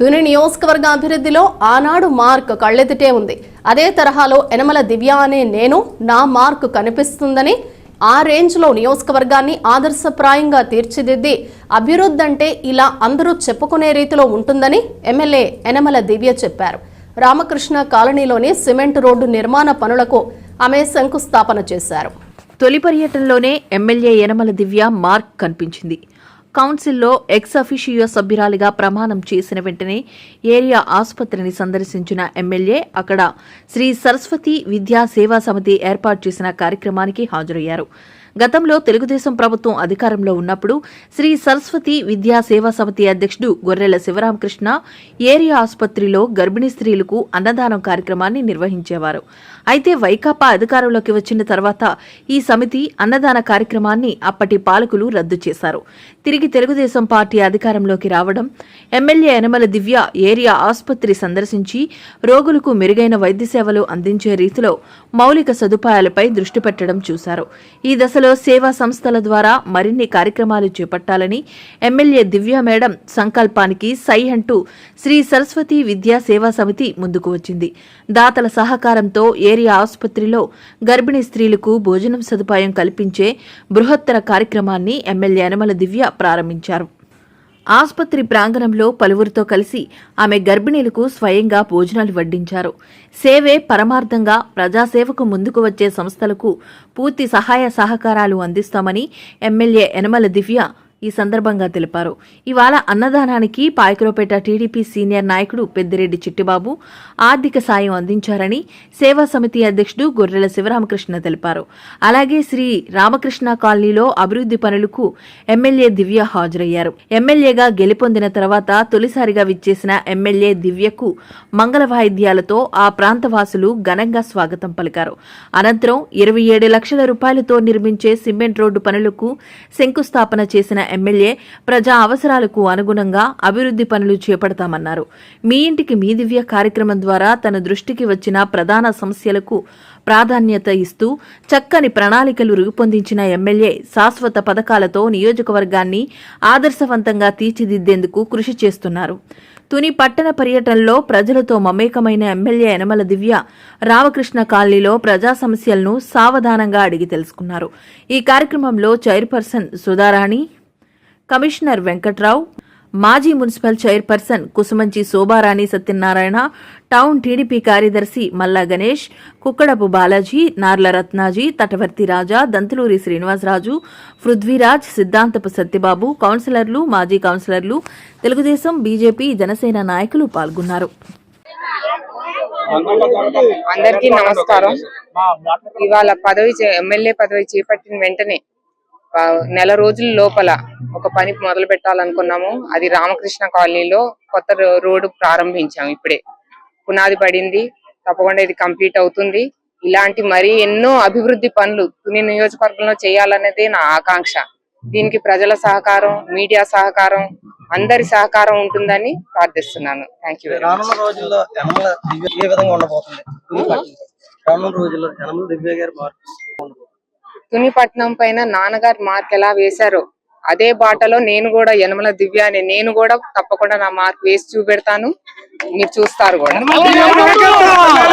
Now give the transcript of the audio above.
తుని నియోజకవర్గ అభివృద్ధిలో ఆనాడు మార్క్ కళ్ళెదిటే ఉంది. అదే తరహాలో యనమల దివ్య అనే నేను నా మార్క్ కనిపిస్తుందని ఆ రేంజ్లో నియోజకవర్గాన్ని ఆదర్శప్రాయంగా తీర్చిదిద్ది అభివృద్ధి అంటే ఇలా అందరూ చెప్పుకునే రీతిలో ఉంటుందని ఎమ్మెల్యే యనమల దివ్య చెప్పారు. రామకృష్ణ కాలనీలోని సిమెంట్ రోడ్డు నిర్మాణ పనులకు ఆమె శంకుస్థాపన చేశారు. తొలి పర్యటనలోనే ఎమ్మెల్యే యనమల దివ్య మార్క్ కనిపించింది. కౌన్సిల్లో ఎక్స్ అఫిషియో సభ్యురాలిగా ప్రమాణం చేసిన వెంటనే ఏరియా ఆసుపత్రిని సందర్శించిన ఎమ్మెల్యే అక్కడ శ్రీ సరస్వతి విద్యా సేవా సమితి ఏర్పాటు చేసిన కార్యక్రమానికి హాజరయ్యారు. గతంలో తెలుగుదేశం ప్రభుత్వం అధికారంలో ఉన్నప్పుడు శ్రీ సరస్వతి విద్యా సేవా సమితి అధ్యక్షుడు గొర్రెల శివరామకృష్ణ ఏరియా ఆసుపత్రిలో గర్భిణీ స్త్రీలకు అన్నదానం కార్యక్రమాన్ని నిర్వహించేవారు. అయితే వైకాపా అధికారంలోకి వచ్చిన తర్వాత ఈ సమితి అన్నదాన కార్యక్రమాన్ని అప్పటి పాలకులు రద్దు చేశారు. తిరిగి తెలుగుదేశం పార్టీ అధికారంలోకి రావడం ఎమ్మెల్యే యనమల దివ్య ఏరియా ఆసుపత్రి సందర్శించి రోగులకు మెరుగైన వైద్య సేవలు అందించే రీతిలో మౌలిక సదుపాయాలపై దృష్టి పెట్టడం చూశారు. ఈ దశ దశలో సేవా సంస్థల ద్వారా మరిన్ని కార్యక్రమాలు చేపట్టాలని ఎమ్మెల్యే దివ్య మేడం సంకల్పానికి సై అంటూ శ్రీ సరస్వతి విద్యా సేవా సమితి ముందుకు వచ్చింది. దాతల సహకారంతో ఏరియా ఆసుపత్రిలో గర్భిణీ స్త్రీలకు భోజనం సదుపాయం కల్పించే బృహత్తర కార్యక్రమాన్ని ఎమ్మెల్యే యనమల దివ్య ప్రారంభించారు. ఆసుపత్రి ప్రాంగణంలో పలువురితో కలిసి ఆమె గర్భిణీలకు స్వయంగా భోజనాలు వడ్డించారు. సేవే పరమార్థంగా ప్రజాసేవకు ముందుకు వచ్చే సంస్థలకు పూర్తి సహాయ సహకారాలు అందిస్తామని ఎమ్మెల్యే యనమల దివ్య ఈ సందర్భంగా తెలిపారు. ఇవాళ అన్నదానానికి పాయకురపేట టీడీపీ సీనియర్ నాయకుడు పెద్దిరెడ్డి చిట్టిబాబు ఆర్థిక సాయం అందించారని సేవా సమితి అధ్యక్షుడు గొర్రెల శివరామకృష్ణ తెలిపారు. అలాగే శ్రీ రామకృష్ణ కాలనీలో అభివృద్ధి పనులకు ఎమ్మెల్యే దివ్య హాజరయ్యారు. ఎమ్మెల్యేగా గెలుపొందిన తర్వాత తొలిసారిగా విచ్చేసిన ఎమ్మెల్యే దివ్యకు మంగళ వాయిద్యాలతో ఆ ప్రాంతవాసులు ఘనంగా స్వాగతం పలికారు. అనంతరం ఇరవై ఏడు లక్షల రూపాయలతో నిర్మించే సిమెంట్ రోడ్డు పనులకు శంకుస్థాపన చేసిన ఎమ్మెల్యే ప్రజా అవసరాలకు అనుగుణంగా అభివృద్ధి పనులు చేపడతామన్నారు. మీ ఇంటికి మీ దివ్య కార్యక్రమం ద్వారా తన దృష్టికి వచ్చిన ప్రధాన సమస్యలకు ప్రాధాన్యత ఇస్తూ చక్కని ప్రణాళికలు రూపొందించిన ఎమ్మెల్యే శాశ్వత పథకాలతో నియోజకవర్గాన్ని ఆదర్శవంతంగా తీర్చిదిద్దేందుకు కృషి చేస్తున్నారు. తుని పట్టణ పర్యటనలో ప్రజలతో మమేకమైన ఎమ్మెల్యే యనమల దివ్య రామకృష్ణ కాలనీలో ప్రజా సమస్యలను సావధానంగా అడిగి తెలుసుకున్నారు. ఈ కార్యక్రమంలో చైర్పర్సన్ సుధారాణి కమిషనర్ వెంకట్రావు మాజీ municipal chairperson Kusumanchi Shobharani Satyanarayana town TDP కార్యదర్శి మల్లా గణేష్ కుక్కడపు బాలాజీ నార్ల రత్నాజీ తటవర్తి రాజా దంతులూరి శ్రీనివాసరాజు పృథ్వీరాజ్ సిద్ధాంతపు సత్యబాబు కౌన్సిలర్లు మాజీ కౌన్సిలర్లు తెలుగుదేశం బీజేపీ జనసేన నాయకులు పాల్గొన్నారు. అందరికీ నమస్కారం. ఇవాళ పదవి ఎమ్మెల్యే పదవి చేపట్టిన వెంటనే నెల రోజుల లోపల ఒక పని మొదలు పెట్టాలనుకున్నాము. అది రామకృష్ణ కాలనీలో కొత్త రోడ్డు ప్రారంభించాం ఇప్పుడే. పునాది పడింది. తప్పకుండా ఇది కంప్లీట్ అవుతుంది. ఇలాంటి మరి ఎన్నో అభివృద్ధి పనులు తుని నియోజకవర్గంలో చేయాలనేదే నా ఆకాంక్ష. దీనికి ప్రజల సహకారం మీడియా సహకారం అందరి సహకారం ఉంటుందని ప్రార్థిస్తున్నాను. థ్యాంక్ యూ వెరీ మచ్ రానున్న రోజుల్లో యనమల దివ్య ఏ విధంగా ఉండబోతుంది? రానున్న రోజుల్లో యనమల దివ్య గారి మార్పు ఉండబోతుంది తునిపట్నం పైన నాన్నగారు మార్క్ ఎలా వేశారో అదే బాటలో నేను కూడా యనమల దివ్య అని నేను కూడా తప్పకుండా నా మార్క్ వేసి చూపెడతాను. మీరు చూస్తారు కూడా.